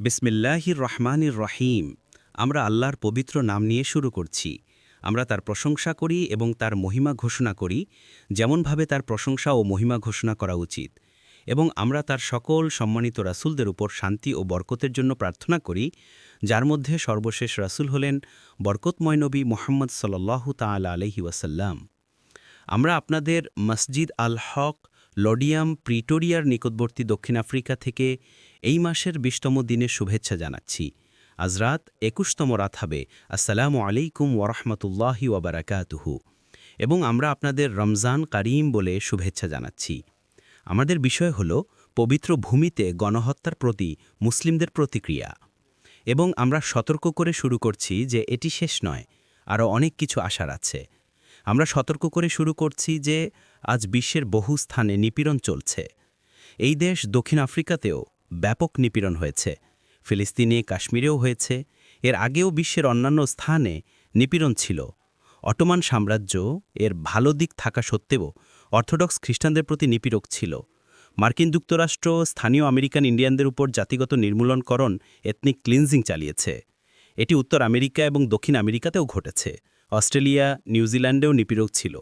বিসমিল্লাহির রহমানির রহিম। আমরা আল্লাহর পবিত্র নাম নিয়ে শুরু করছি। আমরা তার প্রশংসা করি এবং তার মহিমা ঘোষণা করি, যেমনভাবে তার প্রশংসা ও মহিমা ঘোষণা করা উচিত। এবং আমরা তার সকল সম্মানিত রাসূলদের উপর শান্তি ও বরকতের জন্য প্রার্থনা করি, যার মধ্যে সর্বশেষ রাসূল হলেন বরকতময় নবী মোহাম্মদ সাল্লাল্লাহু তাআলা আলহি ওয়াসাল্লাম। আমরা আপনাদের মসজিদ আল হক, লডিয়াম, প্রিটোরিয়ার নিকটবর্তী দক্ষিণ আফ্রিকা থেকে এই মাসের বিশতম দিনের শুভেচ্ছা জানাচ্ছি। আজ রাত একুশতম রাত হবে। আসসালামু আলাইকুম ওরহমতুল্লাহি ওবরাকাতুহু এবং আমরা আপনাদের রমজান কারিম বলে শুভেচ্ছা জানাচ্ছি। আমাদের বিষয় হল, পবিত্র ভূমিতে গণহত্যার প্রতি মুসলিমদের প্রতিক্রিয়া। এবং আমরা সতর্ক করে শুরু করছি যে এটি শেষ নয়, আরও অনেক কিছু আশার আছে। আমরা সতর্ক করে শুরু করছি যে আজ বিশ্বের বহু স্থানে নিপীড়ন চলছে। এই দেশ দক্ষিণ আফ্রিকাতেও ব্যাপক নিপীড়ন হয়েছে। ফিলিস্তিনে, কাশ্মীরেও হয়েছে। এর আগেও বিশ্বের অন্যান্য স্থানে নিপীড়ন ছিল। অটোমান সাম্রাজ্য এর ভালো দিক থাকা সত্ত্বেও অর্থোডক্স খ্রিস্টানদের প্রতি নিপীড়ক ছিল। মার্কিন যুক্তরাষ্ট্র, স্থানীয় আমেরিকান ইন্ডিয়ানদের উপর জাতিগত নির্মূলনকরণ, এথনিক ক্লিনজিং চালিয়েছে। এটি উত্তর আমেরিকা এবং দক্ষিণ আমেরিকাতেও ঘটেছে। অস্ট্রেলিয়া নিউজিল্যান্ডেও নিপীড়ক ছিল।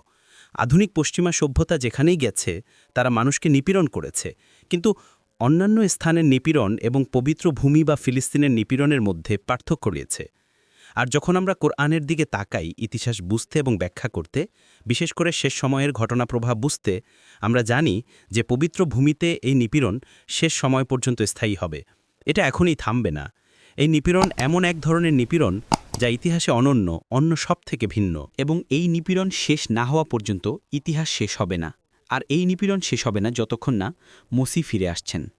আধুনিক পশ্চিমা সভ্যতা যেখানেই গেছে, তারা মানুষকে নিপীড়ন করেছে। কিন্তু অন্যান্য স্থানের নিপীড়ন এবং পবিত্র ভূমি বা ফিলিস্তিনের নিপীড়নের মধ্যে পার্থক্য রয়েছে। আর যখন আমরা কোরআনের দিকে তাকাই, ইতিহাস বুঝতে এবং ব্যাখ্যা করতে, বিশেষ করে শেষ সময়ের ঘটনা প্রভাব বুঝতে, আমরা জানি যে পবিত্র ভূমিতে এই নিপীড়ন শেষ সময় পর্যন্ত স্থায়ী হবে। এটা এখনই থামবে না। এই নিপীড়ন এমন এক ধরনের নিপীড়ন যা ইতিহাসে অনন্য, অন্য সব থেকে ভিন্ন। এবং এই নিপীড়ন শেষ না হওয়া পর্যন্ত ইতিহাস শেষ হবে না। আর এই নিপীড়ন শেষ হবে না যতক্ষণ না মসি ফিরে আসছেন।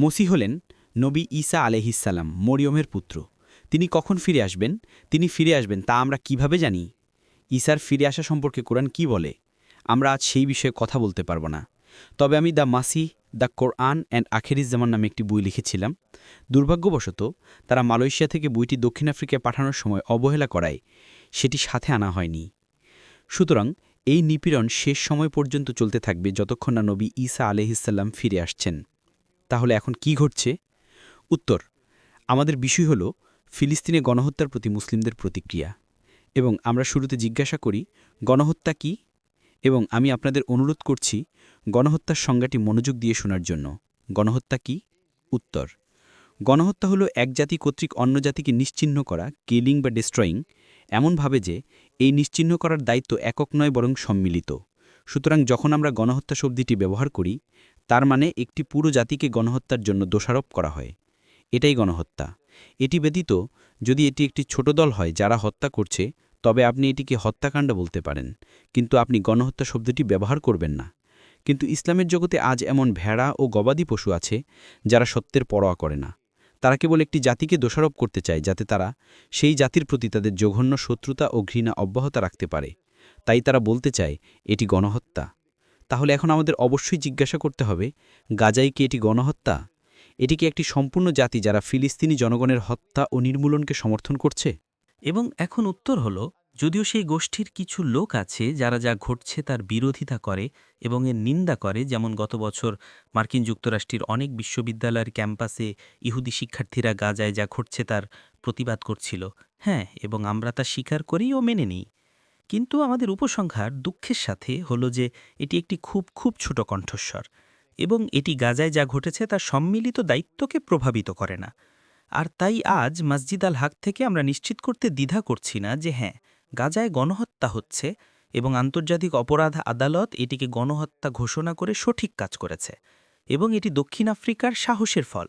মসি হলেন নবী ঈসা আলহিসাল্লাম মরিয়মের পুত্র। তিনি কখন ফিরে আসবেন? তিনি ফিরে আসবেন তা আমরা কীভাবে জানি? ঈসার ফিরে আসা সম্পর্কে কোরআন কি বলে? আমরা আজ সেই বিষয়ে কথা বলতে পারব না। তবে আমি দ্য মাসি, দ্য কোরআন অ্যান্ড আখেরিজ্জামান নামে একটি বই লিখেছিলাম। দুর্ভাগ্যবশত তারা মালয়েশিয়া থেকে বইটি দক্ষিণ আফ্রিকায় পাঠানোর সময় অবহেলা করায় সেটি সাথে আনা হয়নি। সুতরাং এই নিপীড়ন শেষ সময় পর্যন্ত চলতে থাকবে যতক্ষণ না নবী ঈসা আলহিসাল্লাম ফিরে আসছেন। তাহলে এখন কি ঘটছে? উত্তর, আমাদের বিষয় হল ফিলিস্তিনে গণহত্যার প্রতি মুসলিমদের প্রতিক্রিয়া। এবং আমরা শুরুতে জিজ্ঞাসা করি, গণহত্যা কি? এবং আমি আপনাদের অনুরোধ করছি, গণহত্যার সংজ্ঞাটি মনোযোগ দিয়ে শোনার জন্য। গণহত্যা কি? উত্তর, গণহত্যা হলো এক জাতি কর্তৃক অন্য জাতিকে নিশ্চিহ্ন করা, কিলিং বা ডিস্ট্রয়িং এমনভাবে যে এই নিশ্চিহ্ন করার দায়িত্ব একক নয় বরং সম্মিলিত। সুতরাং যখন আমরা গণহত্যা শব্দটি ব্যবহার করি, তার মানে একটি পুরো জাতিকে গণহত্যার জন্য দোষারোপ করা হয়। এটাই গণহত্যা। এটি ব্যতীত যদি এটি একটি ছোট দল হয় যারা হত্যা করছে, তবে আপনি এটিকে হত্যাকাণ্ড বলতে পারেন, কিন্তু আপনি গণহত্যা শব্দটি ব্যবহার করবেন না। কিন্তু ইসলামের জগতে আজ এমন ভেড়া ও গবাদি পশু আছে যারা সত্যের পরোয়া করে না। তারা কেবল একটি জাতিকে দোষারোপ করতে চায়, যাতে তারা সেই জাতির প্রতি তাদের জঘন্য শত্রুতা ও ঘৃণা অব্যাহত রাখতে পারে। তাই তারা বলতে চায়, এটি গণহত্যা। তাহলে এখন আমাদের অবশ্যই জিজ্ঞাসা করতে হবে গাজাই কি এটি গণহত্যা? এটি কি একটি সম্পূর্ণ জাতি যারা ফিলিস্তিনি জনগণের হত্যা ও নির্মূলনকে সমর্থন করছে? এবং এখন উত্তর হল যদিও সেই গোষ্ঠীর কিছু লোক আছে যারা যা ঘটছে তার বিরোধিতা করে এবং এর নিন্দা করে, যেমন গত বছর মার্কিন যুক্তরাষ্ট্রের অনেক বিশ্ববিদ্যালয়ের ক্যাম্পাসে ইহুদি শিক্ষার্থীরা গাজায় যা ঘটছে তার প্রতিবাদ করছিল। হ্যাঁ এবং আমরা তা স্বীকার করি ও মেনে নিই। কিন্তু আমাদের উপসংহার দুঃখের সাথে হলো যে এটি একটি খুব খুব ছোট কণ্ঠস্বর এবং এটি গাজায় যা ঘটেছে তার সম্মিলিত দায়িত্বকে প্রভাবিত করে না। আর তাই আজ মসজিদ আল হাক থেকে আমরা নিশ্চিত করতে দ্বিধা করছি না যে হ্যাঁ গাজায় গণহত্যা হচ্ছে এবং আন্তর্জাতিক অপরাধ আদালত এটিকে গণহত্যা ঘোষণা করে সঠিক কাজ করেছে এবং এটি দক্ষিণ আফ্রিকার সাহসের ফল।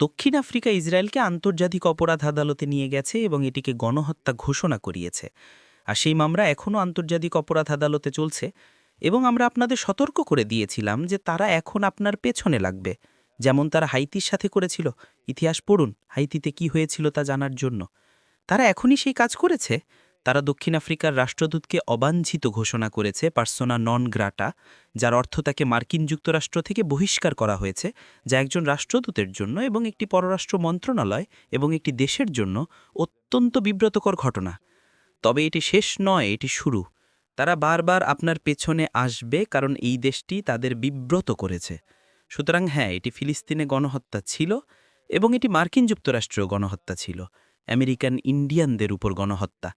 দক্ষিণ আফ্রিকা ইসরায়েলকে আন্তর্জাতিক অপরাধ আদালতে নিয়ে গেছে এবং এটিকে গণহত্যা ঘোষণা করিয়েছে। আর সেই মামলা এখনও আন্তর্জাতিক অপরাধ আদালতে চলছে এবং আমরা আপনাদের সতর্ক করে দিয়েছিলাম যে তারা এখন আপনার পেছনে লাগবে। যেমন তারা হাইতির সাথে করেছিল। ইতিহাস পড়ুন, হাইতিতে কি হয়েছিল তা জানার জন্য। তারা এখনই সেই কাজ করেছে। তারা দক্ষিণ আফ্রিকার রাষ্ট্রদূতকে অবাঞ্ছিত ঘোষণা করেছে পার্সোনা নন গ্রাটা, যার অর্থ তাকে মার্কিন যুক্তরাষ্ট্র থেকে বহিষ্কার করা হয়েছে, যা একজন রাষ্ট্রদূতের জন্য এবং একটি পররাষ্ট্র মন্ত্রণালয় এবং একটি দেশের জন্য অত্যন্ত বিব্রতকর ঘটনা। তবে এটি শেষ নয়, এটি শুরু। তারা বারবার আপনার পেছনে আসবে কারণ এই দেশটি তাদের বিব্রত করেছে। সুতরাং হ্যাঁ এটি ফিলিস্তিনে গণহত্যা ছিল এবং এটি মার্কিন যুক্তরাষ্ট্রীয় গণহত্যা ছিল। আমেরিকান ইন্ডিয়ানদের উপর গণহত্যা।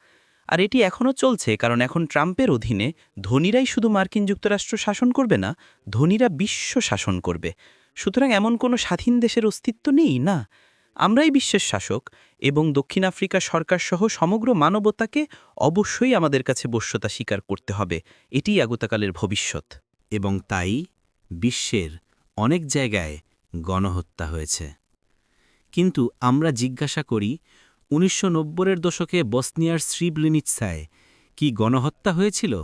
আর এটি এখনও চলছে, কারণ এখন ট্রাম্পের অধীনে ধনীরাই শুধু মার্কিন যুক্তরাষ্ট্র শাসন করবে না, ধনীরা বিশ্ব শাসন করবে। সুতরাং এমন কোনো স্বাধীন দেশের অস্তিত্ব নেই, না? আমরাই বিশ্বের শাসক এবং দক্ষিণ আফ্রিকা সরকার সহ সমগ্র মানবতাকে অবশ্যই আমাদের কাছে বশ্যতা স্বীকার করতে হবে, এটিই আগতকালের ভবিষ্যৎ। এবং তাই বিশ্বের অনেক জায়গায় গণহত্যা হয়েছে। কিন্তু আমরা জিজ্ঞাসা করি উনিশশো নব্বইয়ের দশকে বসনিয়ার শ্রীব্লিনিৎসায় কি গণহত্যা হয়েছিল?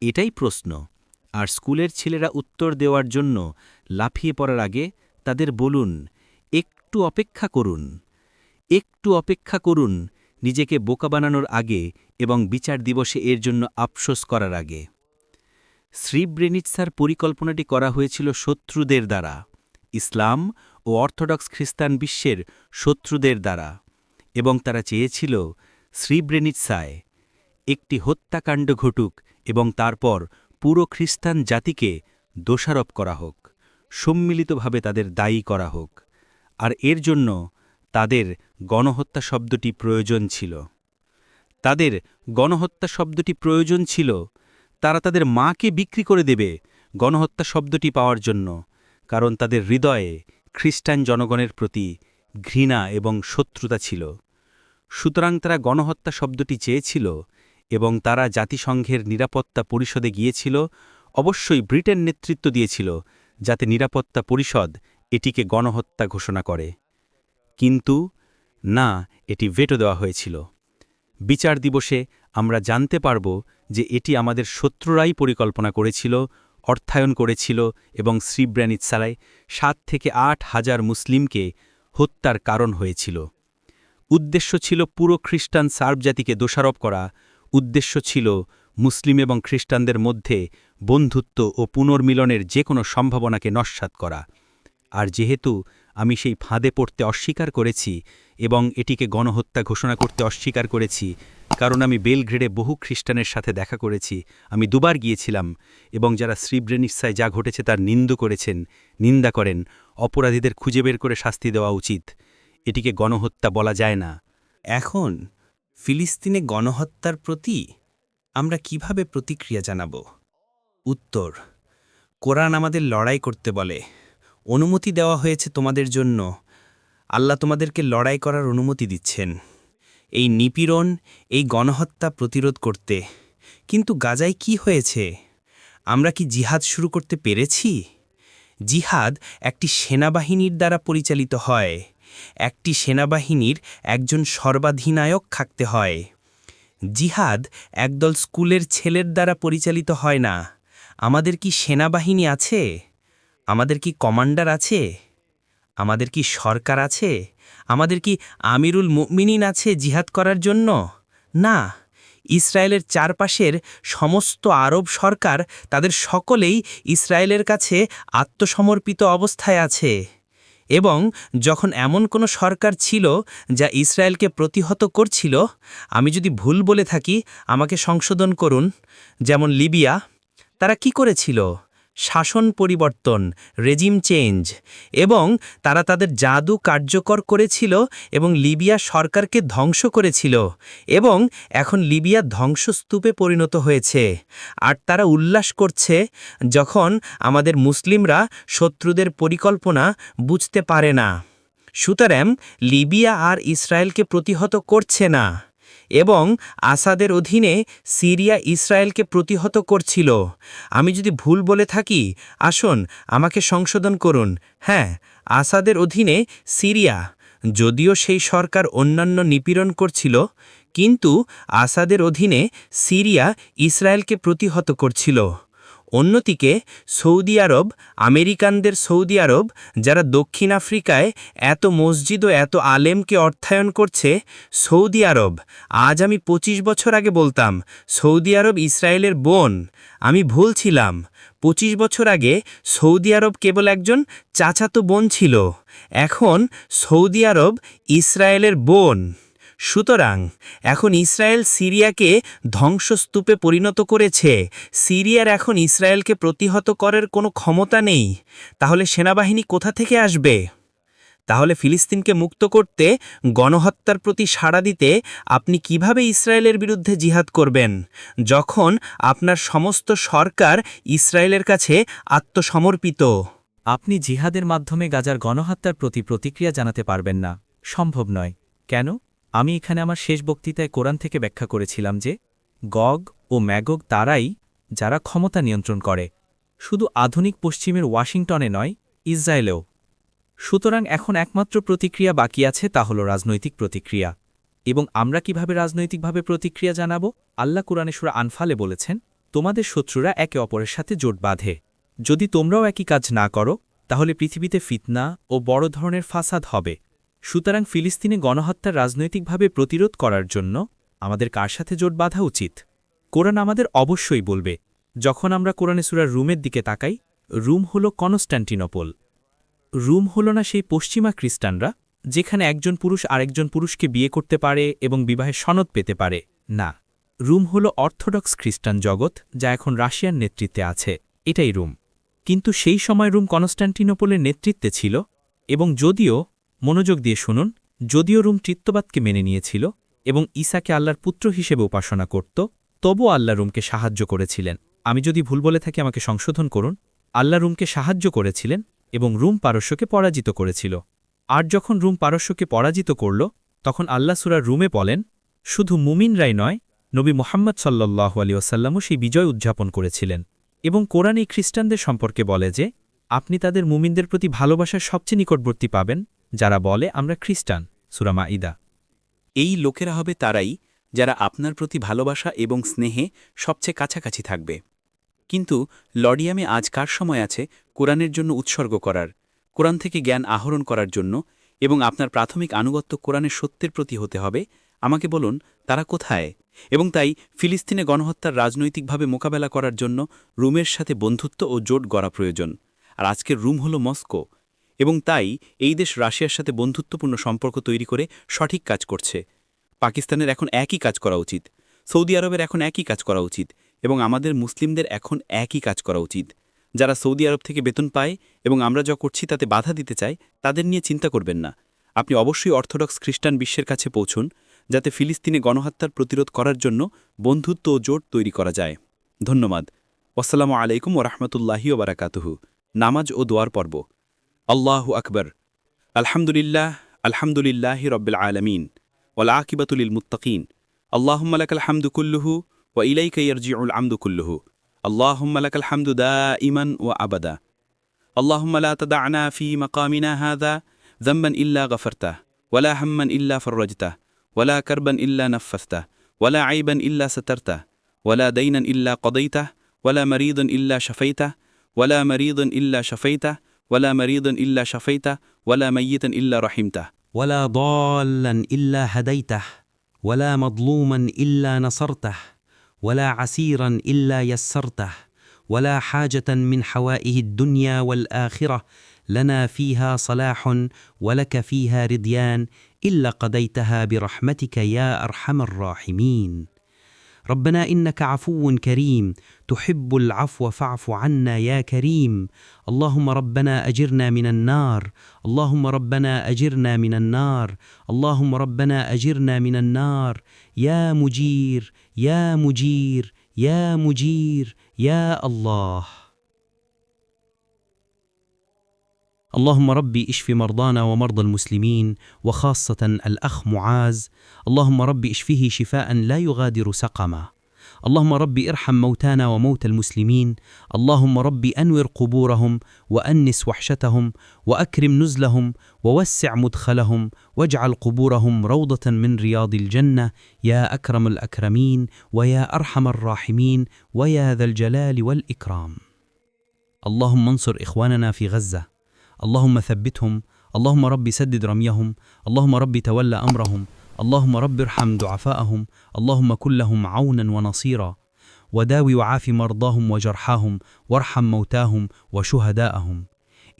এটাই প্রশ্ন। আর স্কুলের ছেলেরা উত্তর দেওয়ার জন্য লাফিয়ে পড়ার আগে তাদের বলুন, একটু অপেক্ষা করুন। একটু অপেক্ষা করুন নিজেকে বোকা বানানোর আগে এবং বিচার দিবসে এর জন্য আফসোস করার আগে। শ্রীব্রেনিৎসার পরিকল্পনাটি করা হয়েছিল শত্রুদের দ্বারা। ইসলাম ও অর্থোডক্স খ্রিস্টান বিশ্বের শত্রুদের দ্বারা। এবং তারা চেয়েছিল শ্রীব্রেনিৎসায় একটি হত্যাকাণ্ড ঘটুক এবং তারপর পুরো খ্রিস্টান জাতিকে দোষারোপ করা হোক, সম্মিলিতভাবে তাদের দায়ী করা হোক। আর এর জন্য তাদের গণহত্যা শব্দটি প্রয়োজন ছিল। তাদের গণহত্যা শব্দটি প্রয়োজন ছিল, তারা তাদের মাকে বিক্রি করে দেবে গণহত্যা শব্দটি পাওয়ার জন্য, কারণ তাদের হৃদয়ে খ্রিস্টান জনগণের প্রতি ঘৃণা এবং শত্রুতা ছিল। সুতরাং তারা গণহত্যা শব্দটি চেয়েছিল এবং তারা জাতিসংঘের নিরাপত্তা পরিষদে গিয়েছিল, অবশ্যই ব্রিটেন নেতৃত্ব দিয়েছিল, যাতে নিরাপত্তা পরিষদ এটিকে গণহত্যা ঘোষণা করে। কিন্তু, না, এটি ভেটো দেওয়া হয়েছিল। বিচার দিবসে আমরা জানতে পারব যে এটি আমাদের শত্রুরাই পরিকল্পনা করেছিল, অর্থায়ন করেছিল এবং শ্রীব্রানিৎসালায় সাত থেকে আট হাজার মুসলিমকে হত্যার কারণ হয়েছিল। উদ্দেশ্য ছিল পুরো খ্রিস্টান সার্ব জাতিকে দোষারোপ করা। উদ্দেশ্য ছিল মুসলিম এবং খ্রিস্টানদের মধ্যে বন্ধুত্ব ও পুনর্মিলনের যে কোনো সম্ভাবনাকে নস্বাত করা। আর যেহেতু আমি সেই ফাঁদে পড়তে অস্বীকার করেছি এবং এটিকে গণহত্যা ঘোষণা করতে অস্বীকার করেছি কারণ আমি বেলগ্রেডে বহু খ্রিস্টানের সাথে দেখা করেছি, আমি দুবার গিয়েছিলাম, এবং যারা শ্রীব্রেনিসায় যা ঘটেছে তার নিন্দু করেছেন, নিন্দা করেন, অপরাধীদের খুঁজে বের করে শাস্তি দেওয়া উচিত। এটিকে গণহত্যা বলা যায় না। এখন, ফিলিস্তিনে গণহত্যার প্রতি আমরা কীভাবে প্রতিক্রিয়া জানাব? উত্তর, কোরআন আমাদের লড়াই করতে বলে। অনুমতি দেওয়া হয়েছে তোমাদের জন্য। আল্লাহ তোমাদেরকে লড়াই করার অনুমতি দিচ্ছেন। এই নিপীড়ন, এই গণহত্যা প্রতিরোধ করতে। কিন্তু গাজায় কি হয়েছে? আমরা কি জিহাদ শুরু করতে পেরেছি? জিহাদ একটি সেনাবাহিনীর দ্বারা পরিচালিত হয়। একটি সেনাবাহিনীর একজন সর্বাধিনায়ক থাকতে হয়। জিহাদ একদল স্কুলের ছেলের দ্বারা পরিচালিত হয় না। আমাদের কি সেনাবাহিনী আছে? আমাদের কি কমান্ডার আছে? আমাদের কি সরকার আছে? আমাদের কি আমিরুল মুমিনিন আছে জিহাদ করার জন্য? না, ইসরায়েলের চারপাশের সমস্ত আরব সরকার তাদের সকলেই ইসরায়েলের কাছে আত্মসমর্পিত অবস্থায় আছে। এবং যখন এমন কোনো সরকার ছিল যা ইসরায়েলকে প্রতিহত করছিল, আমি যদি ভুল বলে থাকি, আমাকে সংশোধন করুন। যেমন লিবিয়া, তারা কি করেছিল? শাসন পরিবর্তন, রেজিম চেঞ্জ এবং তারা তাদের জাদু কার্যকর করেছিল এবং লিবিয়া সরকারকে ধ্বংস করেছিল এবং এখন লিবিয়া ধ্বংসস্তূপে পরিণত হয়েছে। আর তারা উল্লাস করছে যখন আমাদের মুসলিমরা শত্রুদের পরিকল্পনা বুঝতে পারে না। সুতরাং লিবিয়া আর ইসরায়েলকে প্রতিহত করছে না। এবং আসাদের অধীনে সিরিয়া ইসরায়েলকে প্রতিহত করছিল। আমি যদি ভুল বলে থাকি, আসুন আমাকে সংশোধন করুন। হ্যাঁ আসাদের অধীনে সিরিয়া, যদিও সেই সরকার অন্যান্য নিপীড়ন করছিল, কিন্তু আসাদের অধীনে সিরিয়া ইসরায়েলকে প্রতিহত করছিল। অন্যদিকে, সৌদি আরব, আমেরিকানদের সৌদি আরব, যারা দক্ষিণ আফ্রিকায় এত মসজিদ ও এত আলেমকে অর্থায়ন করছে, সৌদি আরব, আজ আমি ২৫ বছর আগে বলতাম, সৌদি আরব ইসরায়েলের বোন। আমি ভুল ছিলাম। ২৫ বছর আগে সৌদি আরব কেবল একজন চাচাতো বোন ছিল। এখন সৌদি আরব ইসরায়েলের বোন। সুতরাং এখন ইসরায়েল সিরিয়াকে ধ্বংসস্তূপে পরিণত করেছে। সিরিয়ার এখন ইসরায়েলকে প্রতিহত করার কোনো ক্ষমতা নেই। তাহলে সেনাবাহিনী কোথা থেকে আসবে? তাহলে ফিলিস্তিনকে মুক্ত করতে, গণহত্যার প্রতি সাড়া দিতে আপনি কীভাবে ইসরায়েলের বিরুদ্ধে জিহাদ করবেন? যখন আপনার সমস্ত সরকার ইসরায়েলের কাছে আত্মসমর্পিত। আপনি জিহাদের মাধ্যমে গাজার গণহত্যার প্রতি প্রতিক্রিয়া জানাতে পারবেন না। সম্ভব নয়। কেন? আমি এখানে আমার শেষ বক্তৃতায় কোরআন থেকে ব্যাখ্যা করেছিলাম যে, গগ ও ম্যাগগ তারাই যারা ক্ষমতা নিয়ন্ত্রণ করে। শুধু আধুনিক পশ্চিমের ওয়াশিংটনে নয়, ইসরায়েলেও। সুতরাং এখন একমাত্র প্রতিক্রিয়া বাকি আছে তা হল রাজনৈতিক প্রতিক্রিয়া। এবং আমরা কীভাবে রাজনৈতিকভাবে প্রতিক্রিয়া জানাব, আল্লাহ কুরআনে সুরা আনফালে বলেছেন, তোমাদের শত্রুরা একে অপরের সাথে জোট বাঁধে। যদি তোমরাও একই কাজ না করো, তাহলে পৃথিবীতে ফিতনা ও বড় ধরনের ফাসাদ হবে। সুতরাং ফিলিস্তিনে গণহত্যার রাজনৈতিকভাবে প্রতিরোধ করার জন্য আমাদের কার সাথে জোট বাঁধা উচিত? কোরআন আমাদের অবশ্যই বলবে, যখন আমরা কোরআনে সুরার রুমের দিকে তাকাই, রুম হল কনস্ট্যান্টিনোপল রুম হল না সেই পশ্চিমা খ্রিস্টানরা, যেখানে একজন পুরুষ আরেকজন পুরুষকে বিয়ে করতে পারে এবং বিবাহের সনদ পেতে পারে। না, রুম হল অর্থোডক্স খ্রিস্টান জগৎ, যা এখন রাশিয়ার নেতৃত্বে আছে। এটাই রুম। কিন্তু সেই সময় রুম কনস্ট্যান্টিনোপলের নেতৃত্বে ছিল, এবং যদিও মনোযোগ দিয়ে শুনুন, যদিও রুম চিত্তবাদকে মেনে নিয়েছিল এবং ঈসাকে আল্লাহর পুত্র হিসেবে উপাসনা করত তবু আল্লাহ রুমকে সাহায্য করেছিলেন। আমি যদি ভুল বলে থাকি, আমাকে সংশোধন করুন। আল্লাহ রুমকে সাহায্য করেছিলেন এবং রুম পারস্যকে পরাজিত করেছিল। আর যখন রুম পারস্যকে পরাজিত করল, তখন আল্লাহ সুরার রুমে বলেন, শুধু মুমিনরাই নয়, নবী মোহাম্মদ সাল্লাহ আলী ওসাল্লামও সেই বিজয় উদযাপন করেছিলেন এবং কোরআন এই খ্রিস্টানদের সম্পর্কে বলে যে, আপনি তাদের মুমিনদের প্রতি ভালোবাসার সবচেয়ে নিকটবর্তী পাবেন যারা বলে, আমরা খ্রিস্টান। সুরামা ইদা এই লোকেরা হবে তারাই যারা আপনার প্রতি ভালোবাসা এবং স্নেহে সবচেয়ে কাছাকাছি থাকবে। কিন্তু লডিয়ামে আজ কার সময় আছে কোরআনের জন্য উৎসর্গ করার, কোরআন থেকে জ্ঞান আহরণ করার জন্য এবং আপনার প্রাথমিক আনুগত্য কোরআনের সত্যের প্রতি হতে হবে? আমাকে বলুন, তারা কোথায়? এবং তাই ফিলিস্তিনে গণহত্যার রাজনৈতিকভাবে মোকাবেলা করার জন্য রুমের সাথে বন্ধুত্ব ও জোট গড়া প্রয়োজন। আর আজকের রুম হল মস্কো। এবং তাই এই দেশ রাশিয়ার সাথে বন্ধুত্বপূর্ণ সম্পর্ক তৈরি করে সঠিক কাজ করছে। পাকিস্তানের এখন একই কাজ করা উচিত। সৌদি আরবের এখন একই কাজ করা উচিত এবং আমাদের মুসলিমদের এখন একই কাজ করা উচিত। যারা সৌদি আরব থেকে বেতন পায় এবং আমরা যা করছি তাতে বাধা দিতে চাই তাদের নিয়ে চিন্তা করবেন না। আপনি অবশ্যই অর্থোডক্স খ্রিস্টান বিশ্বের কাছে পৌঁছুন, যাতে ফিলিস্তিনে গণহত্যার প্রতিরোধ করার জন্য বন্ধুত্ব ও জোট তৈরি করা যায়। ধন্যবাদ। আসসালামু আলাইকুম ওরহমতুল্লাহি ওবরাকাতুহু নামাজ ও দোয়ার পর্ব। আল্লাহু আকবর আলহামদুলিল্লাহ আলহামদুলিল্লাহি রব্বিল আলমিন ওলাকিবাতুলিল মুত্তাকিন আল্লাহুম্মা লাকাল হামদু কুল্লুহু ওয়া ইলাইকা ইয়ারজিউল আমদু কুল্লুহু اللهم لك الحمد دائما وابدا اللهم لا تدعنا في مقامنا هذا ذنبا الا غفرته ولا هما الا فرجته ولا كربا الا نفثته ولا عيبا الا سترته ولا دينا الا قضيته ولا مريضا الا شفيته ولا مريضا الا شفيته ولا مريضا إلا شفيته ولا ميتا إلا رحمته. ولا ضالا إلا هديته ولا مظلوما إلا نصرته ولا عسيرا إلا يسرته ولا حاجة من حوائه الدنيا والآخرة لنا فيها صلاح ولك فيها رديان إلا قضيتها برحمتك يا أرحم الراحمين. ربنا إنك عفو كريم. تحب العفو فاعف عنا يا كريم. اللهم ربنا أجرنا من النار. اللهم ربنا أجرنا من النار. اللهم ربنا أجرنا من النار. يا مجير يا مجير يا مجير يا الله. اللهم ربي اشف مرضانا ومرضى المسلمين وخاصة الأخ معاذ. اللهم ربي اشفه شفاء لا يغادر سقما. اللهم ربي ارحم موتانا وموتى المسلمين. اللهم ربي أنور قبورهم وأنس وحشتهم وأكرم نزلهم ووسع مدخلهم واجعل قبورهم روضة من رياض الجنة. يا أكرم الأكرمين ويا أرحم الراحمين ويا ذا الجلال والإكرام. اللهم انصر إخواننا في غزة. اللهم ثبتهم اللهم ربي سدد رميهم اللهم ربي تولى أمرهم اللهم رب ارحم ضعفاءهم اللهم كن لهم عونا ونصيرا. وداوي وعاف مرضاهم وجرحاهم وارحم موتاهم وشهداءهم.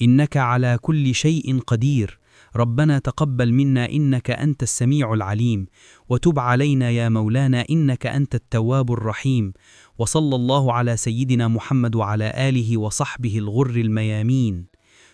إنك على كل شيء قدير. ربنا تقبل منا إنك أنت السميع العليم. وتب علينا يا مولانا إنك أنت التواب الرحيم. وصلى الله على سيدنا محمد وعلى آله وصحبه الغر الميامين.